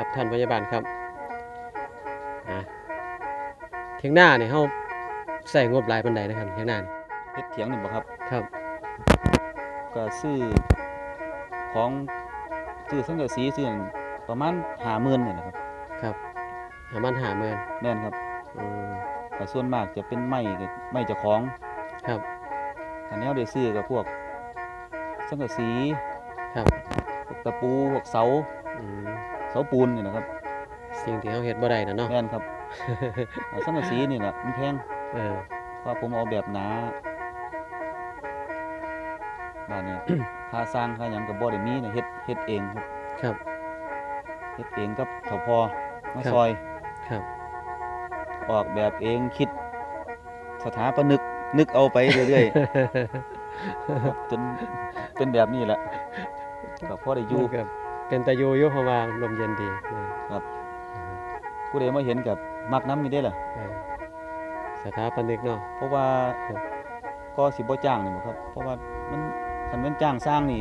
ครับท่านพยาบาลครับอะเทียงหน้าเนี่ยเฮาใส่งบหลายปานใดนะครับเทียงหน้านี่เฮ็ดเถียงนี่บ่ครับครับ ก็ซื้อของซื้อสังกะสีซื้อหยังประมาณ50,000นี่นะครับครับหามันหาเมือนแม่นครับอืมก็ส่วนมากจะเป็นไม้กับไม้เจ้าของครับอันแนวได้ซื้อกับพวกสังกะสีครับพวกตะปูพวกเสาอืม เสาปูนนี่นะครับสิ่งที่เฮาเฮ็ดบ่ได้นะเนาะแม่นครับอ่าสังกะสีนี่แหละมันแพงเออเพราะผมเอาแบบหนาบ้านนี้ ค่าสร้างค่าหยังก็บ่ได้มีนะเฮ็ดเฮ็ดเองครับครับ เฮ็ดเองกับเฒ่าพอมาครับ ซอย ครับ ออกแบบเองคิด สถาปนึกนึกเอาไปเรื่อยๆครับจนเป็นแบบนี้แหละก็พอได้อยู่ มันก็ เป็นตะยูอยู่เพราะว่าลมเย็นดีนะผู้ใดมาเห็นกับมักน้ำนี่ได้ล่ะเออสถาปนิกเนาะเพราะว่าครับก็สิบ่จ้างนี่บ่ครับ เพราะว่ามันคันแม่นจ้างสร้างนี่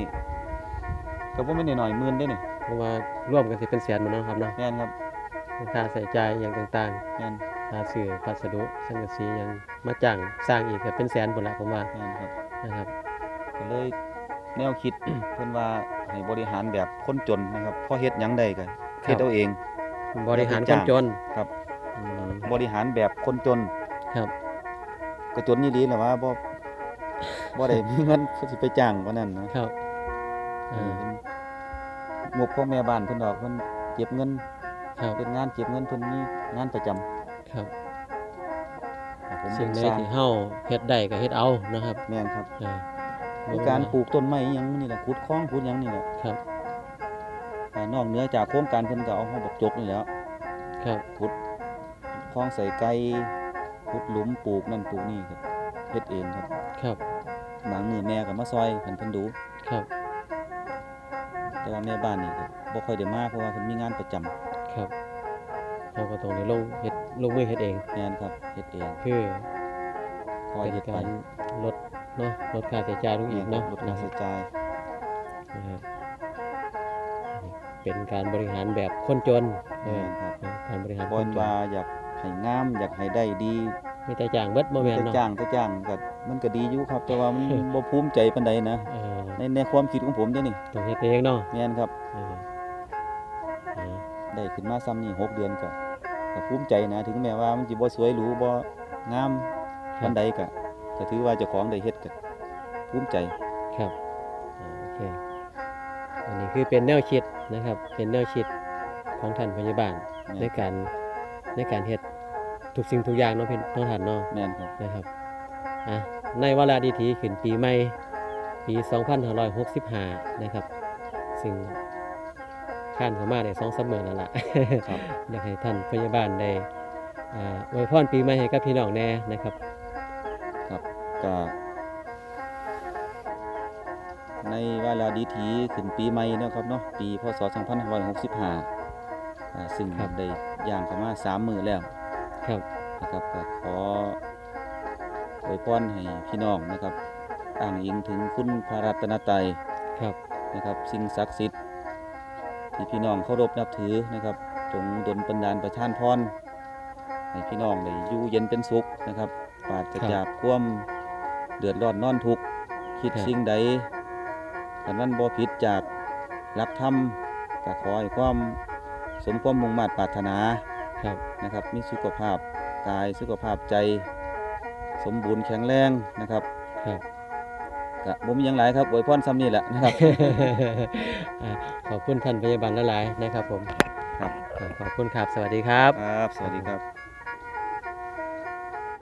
ก็บ่แม่นน้อยๆหมื่นเด้นี่เพราะว่าร่วมกันสิเป็นแสนหมดเนาะครับเนาะแม่นครับค่าใส่จ่ายอย่างต่างแม่นๆค่าซื้อพัสดุสังกะสีหยังมาจ้างสร้างอีกก็เป็นแสนพุ่นละผมว่าแม่นครับนะครับก็เลย แนวคิด เพิ่นว่าให้บริหารแบบคนจนนะครับพอเฮ็ดหยังได้ก็เฮ็ดเอาเอง บริหารแล้วก็คจ้านงจนครับ อืม บริหารแบบคนจนครับ ก็จนนี่ดีแหละว่าบ่บ่ได้มีเงินสิไปจ้างว่านั้นนะครับเออ งบของแม่บ้านเพิ่นดอกเพิ่นเก็บเงินครับเป็นงานเก็บเงินเพิ่นมีงานประจำครับผมสิ่งเป็นใดสร้างที่เฮาเฮ็ดได้ก็เฮ็ดเอานะครับแม่นครับ เออ มีการปลูกต้นไม้อิหยังนี่แหละขุดคลองขุดหยังนี่แหละครับอ่านอกเหนือจากโครงการเพิ่นก็เอาเฮาบักจกนี่แหล้วครับขุดคลองใส่ไก่ขุดหลุมปลูกนั่นปลูกนี่ครับเฮ็ดเองครับครับบางมือแม่ก็มาซอยเพิ่นเพิ่นดู ครับแต่ว่าแม่บ้านนี่ก็บ่ค่อยได้มาเพราะว่าเพิ่นมีงานประจำครับเราก็ต้องได้ลงเฮ็ดลงมือเฮ็ดเอง แม่นครับเฮ็ดเองคือ คอยเป็นเฮ็ดไปการลดเนาะลดค่าใช้จ่ายลงอีกเนาะลดค่าใช้จ่ายนะฮะเป็นการบริหารแบบคนจนเอแม่อนครับการบริหารบ่คนจนว่าอยากให้งามอยากให้ได้ดีมีแต่จ้างเบิดบ่แม่นแต่เนาะจ้างแต่จ้างก็มันก็ดีอยู่ครับ แต่ว่ามัน บ่ภูมิใจปานใดนะเออในในความคิดของผมเด้นี่ต้องเฮ็ดเองเนาะแม่นครับเออเออได้ขึ้นมาซ้ำนี่หกเดือนก็ก็ภูมิใจนะ ถึงแม้ว่ามันสิบ่สวยหรูบ่งาม ปานใดก็ก็ถือว่าเจ้าของได้เฮ็ดก็ภูมิใจครับอ่าโอเคอันนี้คือเป็นแนวคิดนะครับ เป็นแนวคิดของท่านพยาบาลแม่ในนการในการเฮ็ดทุกสิ่งทุกอย่างเนาะพี่น้องท่านเนาะแม่นครับนะครับอะในวาระดีทีขึ้นปีใหม่ปี 2565 นะครับ ซึ่งข้านเข้ามาได้สองสามมื้อแล้วล่ะครับอยากให้ท่านพยาบาลได้อ่าอวยพรปีใหม่ให้กับพี่น้องแน่นะครับ ครับก็ในเวลาดีทีขึ้นปีใหม่เนาะครับเนาะปีพศ2565อ่าซึ่งครับได้ย่างเข้ามาสามมื้อแล้วครับนะครับก็ขออวยพรให้พี่น้องนะครับอ้างอิงถึงคุณพระรัตนตรัยครับนะครับ สิ่งศักดิ์สิทธิ์ที่พี่น้องเคารพนับถือนะครับ จงดลบันดาลประทานพรให้พี่น้องได้อยู่เย็นเป็นสุขนะครับปราศจากความ เดือดร้อนนอนทุกข์คิดสิ่งใดขันวันบ่ผิดจากหลักธรรมก็ขอให้ความสมความมุ่งมั่นปรารถนาครับนะครับ มีสุขภาพกายสุขภาพใจ สมบูรณ์แข็งแรงนะครับครับก็บ่มีหยังหลายครับอวยพรซ้ำนี่แหละนะครับ อ่าขอบคุณท่านพยาบาลหลายๆนะครับผมครับอ่าขอบคุณครับ สวัสดีครับ ครับ สวัสดีครับ